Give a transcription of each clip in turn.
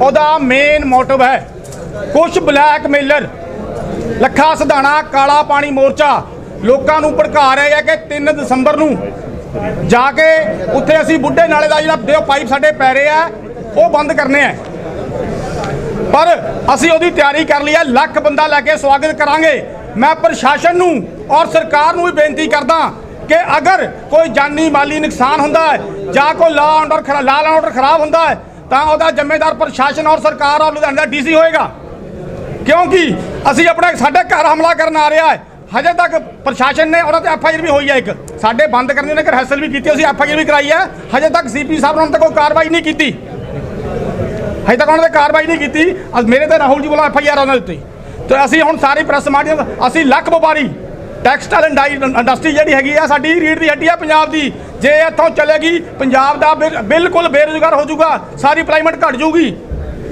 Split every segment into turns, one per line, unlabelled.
ਉਹਦਾ main motive ਹੈ। ਕੁਝ ਬਲੈਕਮੇਲਰ ਲੱਖਾ ਸਧਾਣਾ, ਕਾਲਾ ਪਾਣੀ ਮੋਰਚਾ ਲੋਕਾਂ ਨੂੰ ਭੜਕਾ ਰਹੇ ਹੈ ਕਿ 3 ਦਸੰਬਰ ਨੂੰ ਜਾ ਕੇ ਉੱਥੇ ਅਸੀਂ ਬੁੱਢੇ ਨਾਲੇ ਦਾ ਜਿਹੜਾ ਦਿਓ ਪਾਈਪ ਸਾਡੇ ਪੈ ਰਹੇ ਆ, ਉਹ ਬੰਦ ਕਰਨੇ ਆ। ਪਰ ਅਸੀਂ ਉਹਦੀ ਤਿਆਰੀ ਕਰ ਲਈ ਹੈ ਲੱਖ ਬੰਦਾ ਲੈ ਕੇ ਸਵਾਗਤ ਕਰਾਂਗੇ। ਮੈਂ ਪ੍ਰਸ਼ਾਸਨ ਨੂੰ ਔਰ ਸਰਕਾਰ ਨੂੰ ਵੀ ਬੇਨਤੀ ਕਰਦਾ ਕਿ ਅਗਰ ਕੋਈ ਜਾਨੀ ਮਾਲੀ ਨੁਕਸਾਨ ਹੁੰਦਾ ਹੈ ਜਾਂ ਕੋਈ ਲਾ ਆਰਡਰ ਖਰਾ ਲਾ ਆਰਡਰ ਖਰਾਬ ਹੁੰਦਾ ਹੈ ਤਾਂ ਉਹਦਾ ਜ਼ਿੰਮੇਦਾਰ ਪ੍ਰਸ਼ਾਸਨ ਔਰ ਸਰਕਾਰ ਔਰ ਲੁਧਿਆਣਾ ਦਾ ਡੀਸੀ ਹੋਏਗਾ। ਕਿਉਂਕਿ ਅਸੀਂ ਆਪਣੇ ਸਾਡੇ ਘਰ ਹਮਲਾ ਕਰਨ ਆ ਰਿਹਾ ਹੈ। ਹਜੇ ਤੱਕ ਪ੍ਰਸ਼ਾਸਨ ਨੇ ਉਹਨਾਂ ਤੇ ਐਫ ਆਈ ਆਰ ਵੀ ਹੋਈ ਹੈ ਇੱਕ। ਸਾਡੇ ਬੰਦ ਕਰਨ ਦੀ ਉਹਨੇ ਰਿਹਰਸਲ ਵੀ ਕੀਤੀ, ਅਸੀਂ ਐਫ ਆਈ ਆਰ ਵੀ ਕਰਾਈ ਹੈ। ਹਜੇ ਤੱਕ ਸੀਪੀ ਸਾਹਿਬ ਨੇ ਉਹਨਾਂ ਤੇ ਕੋਈ ਕਾਰਵਾਈ ਨਹੀਂ ਕੀਤੀ। ਹਜੇ ਤੱਕ ਉਹਨਾਂ ਤੇ ਕਾਰਵਾਈ ਨਹੀਂ ਕੀਤੀ। ਅੱਜ ਮੇਰੇ ਤੇ ਰਾਹੁਲ ਜੀ ਵੱਲੋਂ ਐਫ ਆਈ ਆਰ ਉਹਨਾਂ ਦੇ ਉੱਤੇ। ਤੇ ਅਸੀਂ ਹੁਣ ਸਾਰੀ ਪ੍ਰੈਸ ਮਾਧਿਅਮ, ਅਸੀਂ ਲੱਖ ਵਪਾਰੀ, ਟੈਕਸਟਾਈਲ ਇੰਡਸਟਰੀ ਜਿਹੜੀ ਹੈਗੀ ਆ, ਸਾਡੀ ਰੀੜ ਦੀ ਹੱਡੀ ਆ ਪੰਜਾਬ ਦੀ। ਜੇ ਇੱਥੋਂ ਚਲੇਗੀ, ਪੰਜਾਬ ਦਾ ਬਿਲ- ਬਿਲਕੁਲ ਬੇਰੁਜ਼ਗਾਰ ਹੋ ਜਾਊਗਾ, ਸਾਰੀ ਇੰਪਲਾਈਮੈਂਟ ਘਟ ਜਾਊਗੀ।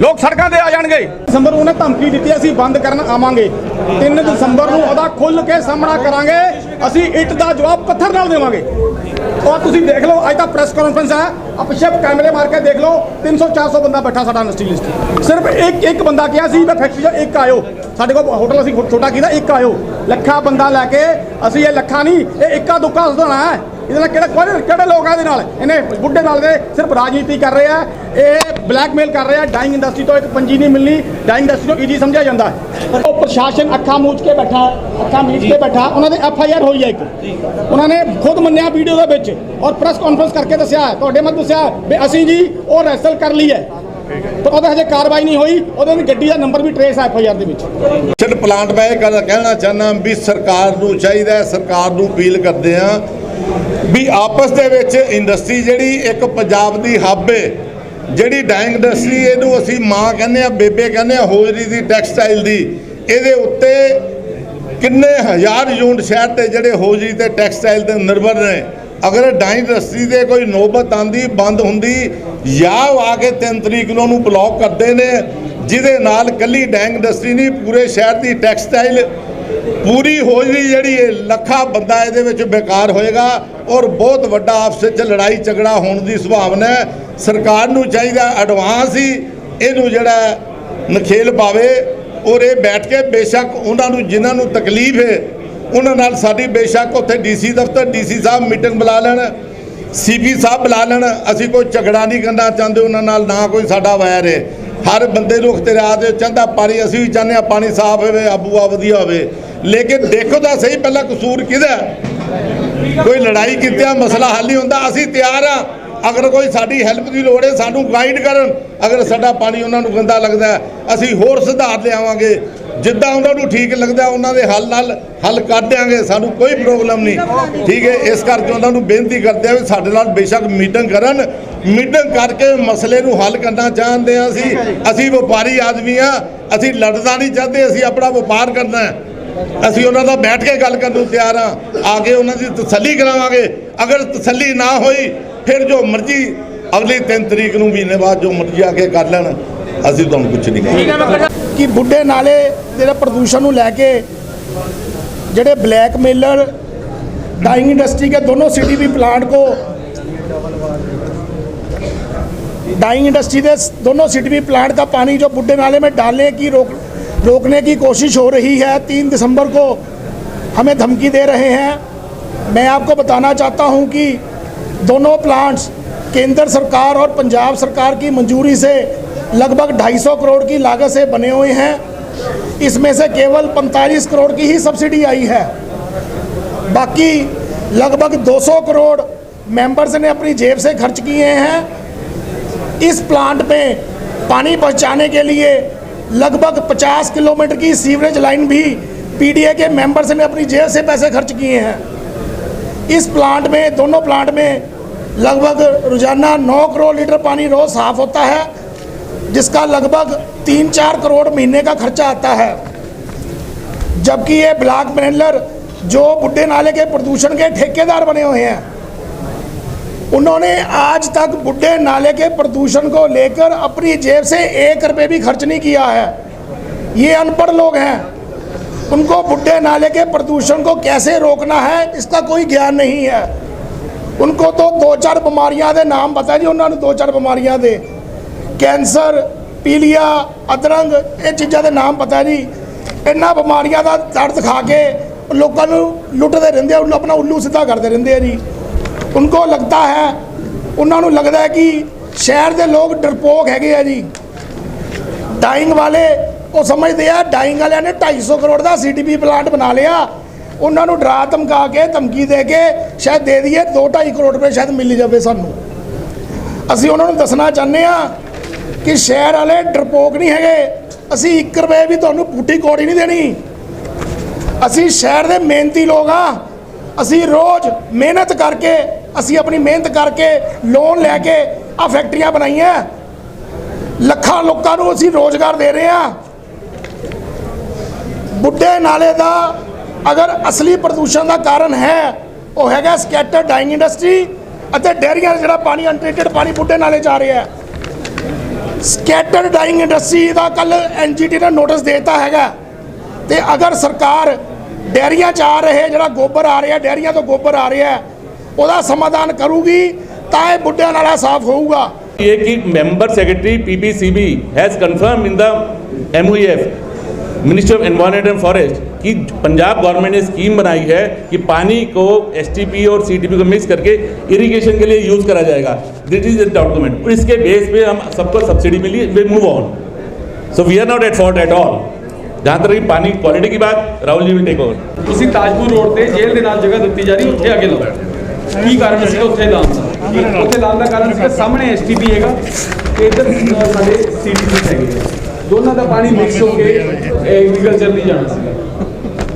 ਲੋਕ ਸੜਕਾਂ ਤੇ ਆ ਜਾਣਗੇ। ਦਸੰਬਰ ਨੂੰ ਉਹਨੇ ਧਮਕੀ ਦਿੱਤੀ, ਅਸੀਂ ਬੰਦ ਕਰਨ ਆਵਾਂਗੇ। 3 ਦਸੰਬਰ ਨੂੰ ਉਹਦਾ ਖੁੱਲ ਕੇ ਸਾਹਮਣਾ ਕਰਾਂਗੇ, ਅਸੀਂ ਇੱਟ ਦਾ ਜਵਾਬ ਪੱਥਰ ਨਾਲ ਦੇਵਾਂਗੇ। ਔਰ ਤੁਸੀਂ ਦੇਖ ਲਓ, ਅੱਜ ਤਾਂ ਪ੍ਰੈਸ ਕਾਨਫਰੰਸ ਹੈ ਆ ਪਿੱਛੇ ਕੈਮਰੇ ਮਾਰ ਕੇ ਦੇਖ ਲਓ 300 400 ਬੰਦਾ ਬੈਠਾ ਸਾਡਾ ਇੰਡਸਟਰੀ ਲਿਸਟ ਸਿਰਫ ਇੱਕ ਇੱਕ ਬੰਦਾ ਕਿਹਾ ਸੀ, ਮੈਂ ਫੈਕਟਰੀ 'ਚ ਇੱਕ ਆਇਓ। ਸਾਡੇ ਕੋਲ ਹੋਟਲ ਅਸੀਂ ਛੋਟਾ ਕੀਤਾ ਇੱਕ ਆਇਓ। ਲੱਖਾਂ ਬੰਦਾ ਲੈ ਕੇ, ਅਸੀਂ ਇਹ ਲੱਖਾਂ ਨਹੀਂ, ਇਹ ਇੱਕਾ ਦੁੱਕਾ ਸੁਧਾਣਾ ਹੈ। ਇਹਦੇ ਨਾਲ ਕਿਹੜੇ ਕਿਹੜੇ ਕਿਹੜੇ ਲੋਕ ਆ ਇਹਦੇ ਨਾਲ ਇਹਨੇ ਬੁੱਢੇ ਨਾਲ ਦੇ ਸਿਰਫ ਰਾਜਨੀਤੀ ਕਰ ਰਹੇ ਆ ਇਹ ਬਲੈਕਮੇਲ ਕਰ ਰਹੇ ਆ ਡਾਈਂਗ ਇੰਡਸਟਰੀ ਤੋਂ ਇੱਕ ਪੰਜੀ ਨਹੀਂ ਮਿਲਣੀ ਡਾਈਂਗ ਇੰਡਸਟਰੀ ਨੂੰ ਈਜੀ ਸਮਝਿਆ ਜਾਂਦਾ ਉਹ ਪ੍ਰਸ਼ਾਸਨ ਅੱਖਾਂ ਮੂਚ ਕੇ ਬੈਠਾ ਅੱਖਾਂ ਮੀਚ ਕੇ ਬੈਠਾ ਉਹਨਾਂ ਦੇ ਐਫ ਆਈ ਆਰ ਹੋਈ ਹੈ ਇੱਕ ਉਹਨਾਂ ਨੇ ਖੁਦ ਮੰਨਿਆ ਵੀਡੀਓ ਦੇ ਵਿੱਚ ਔਰ ਪ੍ਰੈਸ ਕਾਨਫਰੰਸ ਕਰਕੇ ਦੱਸਿਆ ਤੁਹਾਡੇ ਮਤ ਦੱਸਿਆ ਵੀ ਅਸੀਂ ਜੀ ਉਹ ਰੈਸਲ ਕਰ ਲਈ ਹੈ ਤਾਂ ਉਹਦੇ ਹਜੇ ਕਾਰਵਾਈ ਨਹੀਂ ਹੋਈ, ਉਹਦੇ ਦੀ ਗੱਡੀ ਦਾ ਨੰਬਰ ਵੀ ਟਰੇਸ ਐਫ ਆਈ ਆਰ ਦੇ ਵਿੱਚ।
ਚਲ ਪਲਾਂਟ ਮੈਂ ਇਹ ਗੱਲ ਕਹਿਣਾ ਚਾਹੁੰਦਾ ਵੀ ਸਰਕਾਰ ਨੂੰ ਚਾਹੀਦਾ ਹੈ, ਸਰਕਾਰ ਨੂੰ ਅਪੀਲ ਕਰਦੇ ਆ ਵੀ ਆਪਸ ਦੇ ਵਿੱਚ ਇੰਡਸਟਰੀ ਜਿਹੜੀ ਇੱਕ ਪੰਜਾਬ ਦੀ ਹੱਬ ਹੈ ਜਿਹੜੀ ਡਾਈਂਗ ਇੰਡਸਟਰੀ ਇਹਨੂੰ ਅਸੀਂ ਮਾਂ ਕਹਿੰਦੇ ਆ ਬੇਬੇ ਕਹਿੰਦੇ ਆ ਹੋਜਰੀ ਦੀ ਟੈਕਸਟਾਈਲ ਦੀ, ਇਹਦੇ ਉੱਤੇ ਕਿੰਨੇ ਹਜ਼ਾਰ ਯੂਨਿਟ ਸ਼ਹਿਰ ਤੇ ਜਿਹੜੇ ਹੋਜਰੀ ਤੇ ਟੈਕਸਟਾਈਲ ਤੇ ਨਿਰਭਰ ਨੇ ਅਗਰ ਡਾਈਂਗ ਇੰਡਸਟਰੀ ਦੇ ਕੋਈ ਨੌਬਤ ਆਂਦੀ, ਬੰਦ ਹੁੰਦੀ ਜਾਂ ਉਹ ਆ ਕੇ 3 ਤਰੀਕ ਨੂੰ ਉਹਨੂੰ ਬਲੌਕ ਕਰਦੇ ਨੇ, ਜਿਹਦੇ ਨਾਲ ਕੱਲੀ ਡੈਂਗ ਇੰਡਸਟਰੀ ਨਹੀਂ, ਪੂਰੇ ਸ਼ਹਿਰ ਦੀ ਟੈਕਸਟਾਈਲ ਪੂਰੀ ਹੋਜਰੀ ਜਿਹੜੀ ਹੈ ਲੱਖਾਂ ਬੰਦਾ ਇਹਦੇ ਵਿੱਚ ਬੇਕਾਰ ਹੋਏਗਾ ਔਰ ਬਹੁਤ ਵੱਡਾ ਆਪਸ ਵਿੱਚ ਲੜਾਈ ਝਗੜਾ ਹੋਣ ਦੀ ਸੰਭਾਵਨਾ ਹੈ। ਸਰਕਾਰ ਨੂੰ ਚਾਹੀਦਾ ਐਡਵਾਂਸ ਹੀ ਇਹਨੂੰ ਜਿਹੜਾ ਨਖੇਲ ਪਾਵੇ ਔਰ ਇਹ ਬੈਠ ਕੇ ਬੇਸ਼ੱਕ ਉਹਨਾਂ ਨੂੰ, ਜਿਨ੍ਹਾਂ ਨੂੰ ਤਕਲੀਫ ਹੈ ਉਹਨਾਂ ਨਾਲ ਸਾਡੀ ਬੇਸ਼ੱਕ ਉੱਥੇ ਡੀਸੀ ਦਫ਼ਤਰ ਡੀਸੀ ਸਾਹਿਬ ਮੀਟਿੰਗ ਬੁਲਾ ਲੈਣ ਸੀਪੀ ਸਾਹਿਬ ਬੁਲਾ ਲੈਣ। ਅਸੀਂ ਕੋਈ ਝਗੜਾ ਨਹੀਂ ਕਰਨਾ ਚਾਹੁੰਦੇ ਉਹਨਾਂ ਨਾਲ, ਨਾ ਕੋਈ ਸਾਡਾ ਵੈਰ ਹੈ ਹਰ ਬੰਦੇ ਨੂੰ ਇਖਤਿਆਰ ਦੇ ਚਾਹੁੰਦਾ ਪਾਣੀ, ਅਸੀਂ ਵੀ ਚਾਹੁੰਦੇ ਹਾਂ ਪਾਣੀ ਸਾਫ਼ ਹੋਵੇ, ਆਬੂਆ ਵਧੀਆ ਹੋਵੇ। ਲੇਕਿਨ ਦੇਖੋ ਤਾਂ ਸਹੀ ਪਹਿਲਾਂ ਕਸੂਰ ਕਿਹਦਾ? ਕੋਈ ਲੜਾਈ ਕੀਤਿਆਂ ਮਸਲਾ ਹੱਲ ਨਹੀਂ ਹੁੰਦਾ, ਅਸੀਂ ਤਿਆਰ ਆ। ਅਗਰ ਕੋਈ ਸਾਡੀ ਹੈਲਪ ਦੀ ਲੋੜ ਹੈ ਸਾਨੂੰ ਗਾਈਡ ਕਰਨ। ਅਗਰ ਸਾਡਾ ਪਾਣੀ ਉਹਨਾਂ ਨੂੰ ਗੰਦਾ ਲੱਗਦਾ, ਅਸੀਂ ਹੋਰ ਸੁਧਾਰ ਲਿਆਵਾਂਗੇ। ਜਿੱਦਾਂ ਉਹਨਾਂ ਨੂੰ ਠੀਕ ਲੱਗਦਾ, ਉਹਨਾਂ ਦੇ ਹੱਲ ਨਾਲ ਹੱਲ ਕਰ ਦਿਆਂਗੇ, ਸਾਨੂੰ ਕੋਈ ਪ੍ਰੋਬਲਮ ਨਹੀਂ। ਠੀਕ ਹੈ, ਇਸ ਕਰਕੇ ਉਹਨਾਂ ਨੂੰ ਬੇਨਤੀ ਕਰਦੇ ਆ ਵੀ ਸਾਡੇ ਨਾਲ ਬੇਸ਼ੱਕ ਮੀਟਿੰਗ ਕਰਨ। ਮੀਟਿੰਗ ਕਰਕੇ ਮਸਲੇ ਨੂੰ ਹੱਲ ਕਰਨਾ ਚਾਹੁੰਦੇ ਆ ਅਸੀਂ। ਅਸੀਂ ਵਪਾਰੀ ਆਦਮੀ ਆ ਅਸੀਂ ਲੜਨਾ ਨਹੀਂ ਚਾਹਦੇ, ਅਸੀਂ ਆਪਣਾ ਵਪਾਰ ਕਰਨਾ ਹੈ। ਅਸੀਂ ਉਹਨਾਂ ਦਾ ਬੈਠ ਕੇ ਗੱਲ ਕਰਨ ਨੂੰ ਤਿਆਰ ਆ ਆ ਕੇ ਉਹਨਾਂ ਦੀ ਤਸੱਲੀ ਕਰਾਵਾਂਗੇ। ਅਗਰ ਤਸੱਲੀ ਨਾ ਹੋਈ, ਫਿਰ ਜੋ ਮਰਜ਼ੀ ਅਗਲੀ 3 ਤਰੀਕ ਨੂੰ ਮਹੀਨੇ ਬਾਅਦ ਜੋ ਮਰਜ਼ੀ ਆ ਕੇ ਕਰ ਲੈਣ, ਅਸੀਂ ਤੁਹਾਨੂੰ ਕੁਝ ਨਹੀਂ ਕਹਾਂਗੇ
ਕਿ ਬੁੱਢੇ ਨਾਲੇ ਜਿਹੜਾ ਪ੍ਰਦੂਸ਼ਣ ਨੂੰ ਲੈ ਕੇ ਜਿਹੜੇ ब्लैकमेलर डाइंग इंडस्ट्री के दोनों सीटीपी प्लांट को डाइंग इंडस्ट्री के दोनों सीटीपी प्लांट का पानी जो बुड्ढे नाले में डालने की रोक रोकने की कोशिश हो रही है तीन दिसंबर को हमें धमकी दे रहे हैं मैं आपको बताना चाहता हूं कि दोनों प्लांट्स केंद्र सरकार और पंजाब सरकार की मंजूरी से लगभग 250 करोड़ की लागत से बने हुए हैं। इसमें से केवल 45 करोड़ की ही सब्सिडी आई है। बाकी लगभग 200 करोड़ मेंबर्स ने अपनी जेब से खर्च किए हैं। इस प्लांट में पानी पहुँचाने के लिए लगभग 50 किलोमीटर की सीवरेज लाइन भी पीडीए के मेंबर्स ने अपनी जेब से पैसे खर्च किए हैं। इस प्लांट में, दोनों प्लांट में लगभग रोज़ाना 9 करोड़ लीटर पानी रोज साफ़ होता है। जिसका लगभग तीन चार करोड़ महीने का खर्चा आता है। जबकि ये ब्लॉक मैनेजर जो बुढ़े नाले के प्रदूषण के ठेकेदार बने हुए हैं, उन्होंने आज तक बुढ़े नाले के प्रदूषण को लेकर अपनी जेब से एक रुपये भी खर्च नहीं किया है। ये अनपढ़ लोग हैं। उनको बुढ़े नाले के प्रदूषण को कैसे रोकना है, इसका कोई ज्ञान नहीं है। उनको तो दो चार बीमारियाँ दे, नाम बता जी उन्होंने दो चार बीमारियाँ दे। ਕੈਂਸਰ, ਪੀਲੀਆ ਅਦਰੰਗ ਇਹ ਚੀਜ਼ਾਂ ਦੇ ਨਾਮ ਪਤਾ ਜੀ ਇਹਨਾਂ ਬਿਮਾਰੀਆਂ ਦਾ ਦਰਦ ਖਾ ਕੇ ਲੋਕਾਂ ਨੂੰ ਲੁੱਟਦੇ ਰਹਿੰਦੇ ਆ, ਉਹਨੂੰ ਆਪਣਾ ਉੱਲੂ ਸਿੱਧਾ ਕਰਦੇ ਰਹਿੰਦੇ ਆ ਜੀ। ਉनको ਲੱਗਦਾ ਹੈ, ਉਹਨਾਂ ਨੂੰ ਲੱਗਦਾ ਹੈ ਕਿ ਸ਼ਹਿਰ ਦੇ ਲੋਕ ਡਰਪੋਕ ਹੈਗੇ ਆ ਜੀ। ਡਾਈਂਗ ਵਾਲੇ, ਉਹ ਸਮਝਦੇ ਆ ਡਾਈਂਗ ਵਾਲਿਆਂ ਨੇ 250 ਕਰੋੜ ਦਾ ਸੀਟੀਪੀ ਪਲਾਂਟ ਬਣਾ ਲਿਆ। ਉਹਨਾਂ ਨੂੰ ਡਰਾ ਧਮਕਾ ਕੇ, ਧਮਕੀ ਦੇ ਕੇ ਸ਼ਾਇਦ ਦੇ ਦਈਏ 2.5 ਕਰੋੜ ਰੁਪਏ ਸ਼ਾਇਦ ਮਿਲ ਜਾਵੇ ਸਾਨੂੰ। ਅਸੀਂ ਉਹਨਾਂ ਨੂੰ ਦੱਸਣਾ ਚਾਹੁੰਦੇ ਆ ਕਿ ਸ਼ਹਿਰ ਵਾਲੇ ਡਰਪੋਕ ਨਹੀਂ ਹੈਗੇ। ਅਸੀਂ 1 ਰੁਪਏ ਵੀ ਤੁਹਾਨੂੰ ਬੂਟੀ ਕੋੜੀ ਨਹੀਂ ਦੇਣੀ। ਅਸੀਂ ਸ਼ਹਿਰ ਦੇ ਮਿਹਨਤੀ ਲੋਕ ਆ। ਅਸੀਂ ਰੋਜ਼ ਮਿਹਨਤ ਕਰਕੇ, ਅਸੀਂ ਆਪਣੀ ਮਿਹਨਤ ਕਰਕੇ ਲੋਨ ਲੈ ਕੇ ਆ ਫੈਕਟਰੀਆਂ ਬਣਾਈਆਂ। ਲੱਖਾਂ ਲੋਕਾਂ ਨੂੰ ਅਸੀਂ ਰੋਜ਼ਗਾਰ ਦੇ ਰਹੇ ਹਾਂ। ਬੁੱਢੇ ਨਾਲੇ ਦਾ ਅਗਰ ਅਸਲੀ ਪ੍ਰਦੂਸ਼ਣ ਦਾ ਕਾਰਨ ਹੈ, ਉਹ ਹੈਗਾ ਸਕੈਟਰ ਡਾਈਂਗ ਇੰਡਸਟਰੀ ਅਤੇ ਡੇਅਰੀਆਂ ਜਿਹੜਾ ਪਾਣੀ ਅਨਟ੍ਰੀਟਡ ਪਾਣੀ ਬੁੱਢੇ ਨਾਲੇ ਚ ਆ ਰਿਹਾ ਹੈ। ਸਕੈਟਰ ਡਾਈਂਗ ਇੰਡਸਟਰੀ ਦਾ ਕੱਲ ਐਨਜੀਟੀ ਨੇ ਨੋਟਿਸ ਦੇਤਾ ਹੈਗਾ ਤੇ ਅਗਰ ਸਰਕਾਰ ਡੇਅਰੀਆਂ ਚ ਆ ਰਹੇ ਜਿਹੜਾ ਗੋਬਰ ਆ ਰਿਹਾ ਡੇਅਰੀਆਂ ਤੋਂ ਗੋਬਰ ਆ ਰਿਹਾ ਉਹਦਾ ਸਮਾਧਾਨ ਕਰੂਗੀ ਤਾਂ ਇਹ ਬੁੱਢਿਆਂ ਨਾਲਾ ਸਾਫ਼ ਹੋਊਗਾ
ये कि member secretary PPCB has confirm in the MoEF ministry of environment and forest कि पंजाब गवर्नमेंट ने स्कीम बनाई है कि पानी को एसटीपी और सीटीपी को मिक्स करके इरिगेशन के लिए यूज करा जाएगा दिस इज डॉक्यूमेंट और इसके बेस पे हम सबको subsidy milli we move on so we are not at fault at all जहाँ तक रही पानी क्वालिटी की बात Rahul ji will take over
ਤੁਸੀਂ ਤਾਜਪੁਰ ਰੋਡ ਤੇ ਜੇਲ੍ਹ ਦੇ ਨਾਲ ਜਗ੍ਹਾ ਦਿੱਤੀ ਜਾ ਰਹੀ ਉੱਥੇ ਅੱਗੇ ਲਾਓ ਕੀ ਕਾਰਨ ਸੀਗਾ ਉੱਥੇ ਲਾਉਣ ਦਾ ਉੱਥੇ ਲਾਉਣ ਦਾ ਕਾਰਨ ਸੀਗਾ ਸਾਹਮਣੇ ਐਸਟੀਪੀ ਹੈਗਾ ਤੇ ਇੱਧਰ ਅ, ਸਾਡੇ ਸੀਟੀਪੀ ਹੈਗੇ ਆ। ਦੋਨਾਂ ਦਾ ਪਾਣੀ ਮਿਕਸ ਹੋ ਕੇ ਐਗਰੀਕਲਚਰ ਲਈ ਜਾਣਾ ਸੀਗਾ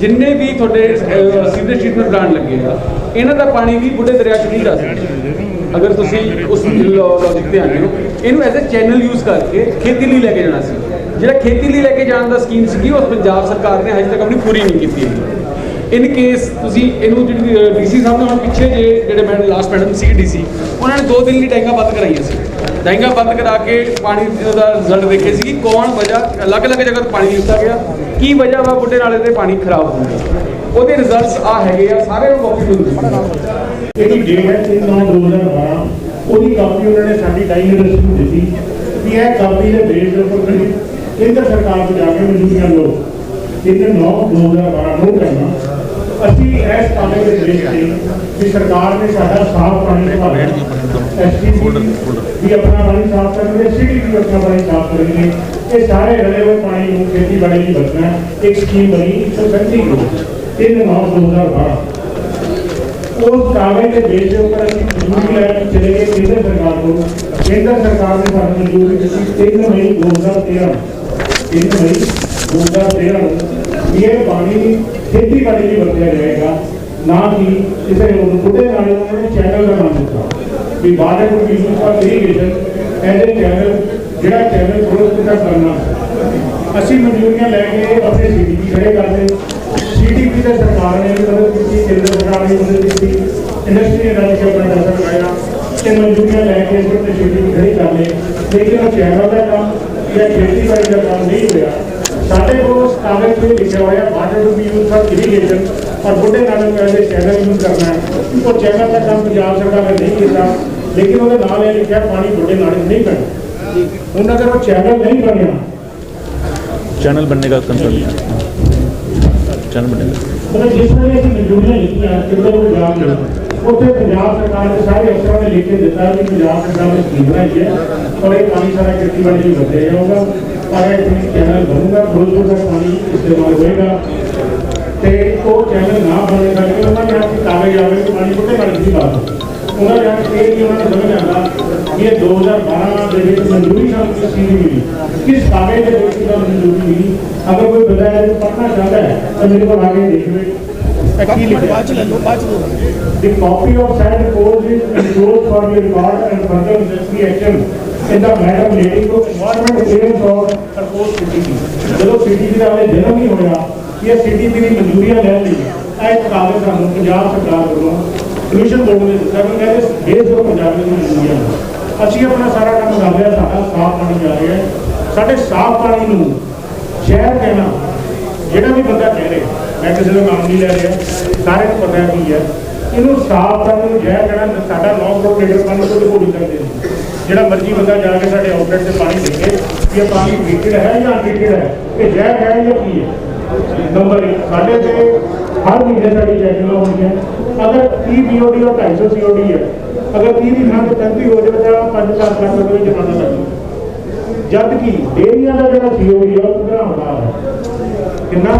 ਜਿੰਨੇ ਵੀ ਤੁਹਾਡੇ ਸੀਵਰੇਜ ਟ੍ਰੀਟਮੈਂਟ ਪਲਾਂਟ ਲੱਗੇ ਆ, ਇਹਨਾਂ ਦਾ ਪਾਣੀ ਵੀ ਬੁੱਢੇ ਦਰਿਆ 'ਚ ਨਹੀਂ ਜਾ ਸਕਦਾ। ਅਗਰ ਤੁਸੀਂ ਉਸ ਲੌਜਿਕ ਤੇ ਆਉਂਦੇ ਹੋ, ਇਹਨੂੰ ਐਜ਼ ਅ ਚੈਨਲ ਯੂਜ਼ ਕਰਕੇ ਖੇਤੀ ਲਈ ਲੈ ਕੇ ਜਾਣਾ ਸੀ। ਜਿਹੜਾ ਖੇਤੀ ਲਈ ਲੈ ਕੇ ਜਾਣ ਦਾ ਸਕੀਮ ਸੀਗੀ, ਉਹ ਪੰਜਾਬ ਸਰਕਾਰ ਨੇ ਹਜੇ ਤੱਕ ਆਪਣੀ ਪੂਰੀ ਨਹੀਂ ਕੀਤੀ ਹੈਗੀ ਇਨ ਕੇਸ ਤੁਸੀਂ ਇਹਨੂੰ ਜਿਹੜੀ ਡੀਸੀ ਸਾਹਿਬ ਨੇ ਹੁਣ ਪਿੱਛੇ ਜੇ ਜਿਹੜੇ ਮੈਡਮ ਲਾਸਟ ਮੈਡਮ ਸੀ ਡੀਸੀ ਉਹਨਾਂ ਨੇ ਦੋ ਦਿਨ ਲਈ ਟੈਂਕਾਂ ਬੰਦ ਕਰਾਈਆਂ ਸੀ। ਟੈਂਕਾਂ ਬੰਦ ਕਰਾ ਕੇ ਪਾਣੀ ਦਾ ਰਿਜ਼ਲਟ ਦੇਖੇ ਸੀ ਕਿ ਕੌਣ ਵਜ੍ਹਾ, ਅਲੱਗ-ਅਲੱਗ ਜਗ੍ਹਾ ਤੋਂ ਪਾਣੀ ਦਿੱਤਾ ਗਿਆ। ਕੀ ਵਜ੍ਹਾ ਵਾ ਬੁੱਢੇ ਨਾਲੇ ਦੇ ਪਾਣੀ ਖਰਾਬ ਹੋਣ ਉਹਦੇ ਰਿਜ਼ਲਟਸ ਆ ਹੈਗੇ ਆ ਸਾਰੇ ਨੂੰ ਕਾਪੀ ਮਿਲਦੀ
ਜਿਹੜੀ ਡੇਟ ਹੈ 3 9 2012 ਉਹਦੀ ਕਾਪੀ ਉਹਨਾਂ ਨੇ ਸਾਡੀ ਡਾਈ ਯੂਨੀਵਰਸਿਟੀ ਨੂੰ ਦਿੱਤੀ ਵੀ ਇਹ ਕਾਪੀ ਦੇ ਬੇਸ ਦੇ ਉੱਪਰ ਕੇਂਦਰ ਸਰਕਾਰ ਤੋਂ ਜਾ ਕੇ ਮਨਜ਼ੂਰੀਆਂ ਲਓ ਇਹ 9 2012 ਨੂੰ ਕਰਨਾ। ਅਸੀਂ ਇਸ ਕਾਲੇ ਦੇ ਬੇਸ ਤੇ ਵੀ ਸਰਕਾਰ ਨੇ ਸਾਡਾ ਸਾਫ਼ ਪਾਣੀ ਸੰਭਾਲਿਆ। ਐਸਟੀਪੀ ਵੀ ਆਪਣਾ ਪਾਣੀ ਸਾਫ਼ ਕਰਨਗੇ ਸਿਟੀ ਵੀ ਆਪਣਾ ਪਾਣੀ ਸਾਫ਼ ਕਰਨਗੇ ਇਹ ਸਾਰੇ ਰਲੇ ਹੋਏ ਪਾਣੀ ਨੂੰ ਖੇਤੀਬਾੜੀ ਲਈ ਵਰਤਣਾ ਇੱਕ ਸਕੀਮ ਬਣੀ 135 ਕਰੋੜ 3 9 2012 ਉਸ ਕਾਗਜ਼ ਦੇ ਬੇਸ ਦੇ ਉੱਪਰ ਅਸੀਂ ਮਨਜ਼ੂਰੀ ਲੈ ਕੇ ਚਲੇ ਗਏ ਕੇਂਦਰ ਸਰਕਾਰ ਕੋਲ। ਕੇਂਦਰ ਸਰਕਾਰ ਨੇ ਸਾਨੂੰ ਮਨਜ਼ੂਰੀ ਦਿੱਤੀ 3 ਮਈ 2013 3 ਮਈ 2013 ਨੂੰ। ਵੀ ਇਹ ਪਾਣੀ ਖੇਤੀਬਾੜੀ ਲਈ ਵਰਤਿਆ ਜਾਏਗਾ ਨਾ ਕਿ ਕਿਸੇ ਨੂੰ ਬੁੱਢੇ ਨਾਲੇ ਉਹਨਾਂ ਨੇ ਚੈਨਲ ਦਾ ਨਾਮ ਦਿੱਤਾ ਵੀ water to be use for irrigation as a channel ਜਿਹੜਾ ਚੈਨਲ ਪ੍ਰੋਸੈਸ ਦਾ ਕਰਨਾ ਅਸੀਂ ਮਨਜ਼ੂਰੀਆਂ ਲੈ ਕੇ ਆਪਣੇ ਸੀਡੀਪੀ ਖੜੇ ਕਰਦੇ ਸੀਡੀਪੀ ਦੇ ਸਰਕਾਰ ਨੇ ਵੀ ਮਦਦ ਕੀਤੀ ਕੇਂਦਰ ਸਰਕਾਰ ਨੇ ਮਦਦ ਕੀਤੀ ਇੰਡਸਟਰੀ ਨੇ ਨਾਲ ਆਪਣਾ ਦਸਰ ਲਾਇਆ ਤੇ ਮਨਜ਼ੂਰੀਆਂ ਲੈ ਕੇ ਅਸੀਂ ਆਪਣੇ ਸੀਡੀਪੀ ਖੜੇ ਕਰ ਲਏ ਲੇਕਿਨ ਉਹ ਚੈਨਲ ਦਾ ਕੰਮ ਜਾਂ ਖੇਤੀਬਾੜੀ ਦਾ ਕੰਮ ਨਹੀਂ ਹੋਇਆ ਸਾਡੇ ਕੋਲ कागज़ पे लिखे हुए हैं भाषा to be use for irrigation और बुढ़े नाले में ऐसे चैनल यूज़ करना है। वो चैनल का काम पंजाब सरकार ने नहीं किया लेकिन उन्हें नाल ये लिखा है पानी बुढ़े नाले में नहीं बना। उन अगर वो चैनल नहीं बने
चैनल बनने का कंसर्न है। चैनल बनेगा
मतलब जिसमें मंजूरियाँ जिसमें उसे पंजाब सरकार ने सारे अफसरों ने लिखे देता है कि पंजाब सरकार ने ਨੇ ਸਕੀਮ है और एक पानी सारा खेती बाड़ी भी ਵਧਿਆ होगा और एक चैनल बनूँगा। ਫਿਰੋਜ਼ਪੁਰ ਦਾ ਪਾਣੀ ਇਸਤੇਮਾਲ ਹੋਏਗਾ ਤੇ ਉਹ ਚੈਨਲ ਨਾ ਬਣਨੇ ਕਰਕੇ ਉਹਨਾਂ ਨੇ ਆਪਣੀ ਕਾਗਜ਼ ਆਵੇ ਕਿ ਪਾਣੀ ਕਿੱਥੇ ਬਣ ਗਈ ਬਾਤ ਉਹਨਾਂ ਨੇ ਆਪ ਇਹ ਵੀ ਉਹਨਾਂ ਨੇ ਸਮਝ ਆਂਦਾ ਕਿ ਇਹ 2012 ਦੇ ਵਿੱਚ ਮਨਜ਼ੂਰੀ ਸਾਨੂੰ ਕਿਸ ਚੀਜ਼ ਦੀ ਮਿਲੀ ਕਿਸ ਕਾਗਜ਼ ਦੇ ਵਿੱਚ ਦਾ ਮਨਜ਼ੂਰੀ ਮਿਲੀ ਅਗਰ ਕੋਈ ਬੰਦਾ ਇਹ ਪੜ੍ਹਨਾ ਚਾਹੁੰਦਾ ਹੈ ਤਾਂ ਮੇਰੇ ਕੋਲ ਆ ਕੇ ਦੇਖਵੇ ਇਹ ਕੀ ਲਿਖਿਆ
ਬਾਅਦ ਚ ਲੈ ਲਓ ਬਾਅਦ ਚ ਲੈ ਲਓ
The copy of said report is enclosed for your record and further necessary action in the matter relating to environment clearance of proposed CTP. ਜਦੋਂ CTP ਦਾ ਹਲੇ ਜਨਮ ਹੀ ਹੋਇਆ ਕਿ ਇਹ CTP ਦੀ ਮਨਜ਼ੂਰੀਆਂ ਲੈਣ ਲਈ ਇਹ ਇੱਕ ਕਾਗਜ਼ ਸਾਨੂੰ ਪੰਜਾਬ ਸਰਕਾਰ ਵੱਲੋਂ ਪੋਲੂਸ਼ਨ ਬੋਰਡ ਨੇ ਦਿੱਤਾ ਕਿ ਕਹਿੰਦੇ ਬੇਸ ਉਹ ਪੰਜਾਬ ਦੀ ਮਨਜ਼ੂਰੀਆਂ ਅਸੀਂ ਆਪਣਾ ਸਾਰਾ ਕੰਮ ਕਰ ਲਿਆ, ਸਾਡਾ ਸਾਫ਼ ਪਾਣੀ ਜਾ ਰਿਹਾ ਹੈ। ਸਾਡੇ ਸਾਫ਼ ਪਾਣੀ ਨੂੰ ਸ਼ਹਿਰ ਕਹਿਣਾ ਜਿਹੜਾ ਵੀ ਬੰਦਾ ਕਹਿ ਰਿਹਾ, ਮੈਂ ਕਿਸੇ ਦਾ ਕੰਮ ਨਹੀਂ ਲੈ ਰਿਹਾ, ਸਾਰੇ ਨੂੰ ਪਤਾ ਕੀ ਹੈ ਇਹਨੂੰ ਸਾਫ਼ ਕਰਨ ਜੈ ਕਹਿਣਾ ਸਾਡਾ ਨੌ ਕਰੋੜ ਲੀਟਰ ਪਾਣੀ ਤੋਂ ਹੋ ਨਹੀਂ ਸਕਦੇ ਜਿਹੜਾ ਮਰਜ਼ੀ ਬੰਦਾ ਜਾ ਕੇ ਸਾਡੇ ਆਊਟਲੈਟ ਤੇ ਪਾਣੀ ਦੇਖੇ ਕਿ ਇਹ ਪਾਣੀ ਟ੍ਰੀਟਡ ਹੈ ਜਾਂ ਅਨਟ੍ਰੀਟਡ ਹੈ, ਇਹ ਜੈ ਹੈ ਜਾਂ ਕੀ ਹੈ? ਨੰਬਰ 1 ਸਾਡੇ ਤੇ ਹਰ ਮਹੀਨੇ ਸਾਡੀ ਚੈਕਿੰਗ ਹੋਣੀ ਹੈ। ਅਗਰ 30 BOD ਔਰ 250 COD ਹੈ, ਅਗਰ 30 ਦੀ ਥਾਂ ਤੇ 35 ਹੋ ਜਾਵੇ ਤਾਂ 5-7 ਲੱਖ ਰੁਪਏ ਦੀ ਜੁਰਮਾਨਾ ਲੱਗੇਗਾ ਜਦ ਕਿ ਡੇਰੀਆਂ ਦਾ ਜਿਹੜਾ ਸੀਓਡੀ ਆ ਉਹ ਘਰਾਉਂਦਾ ਹੈ। ਕਿੰਨਾ?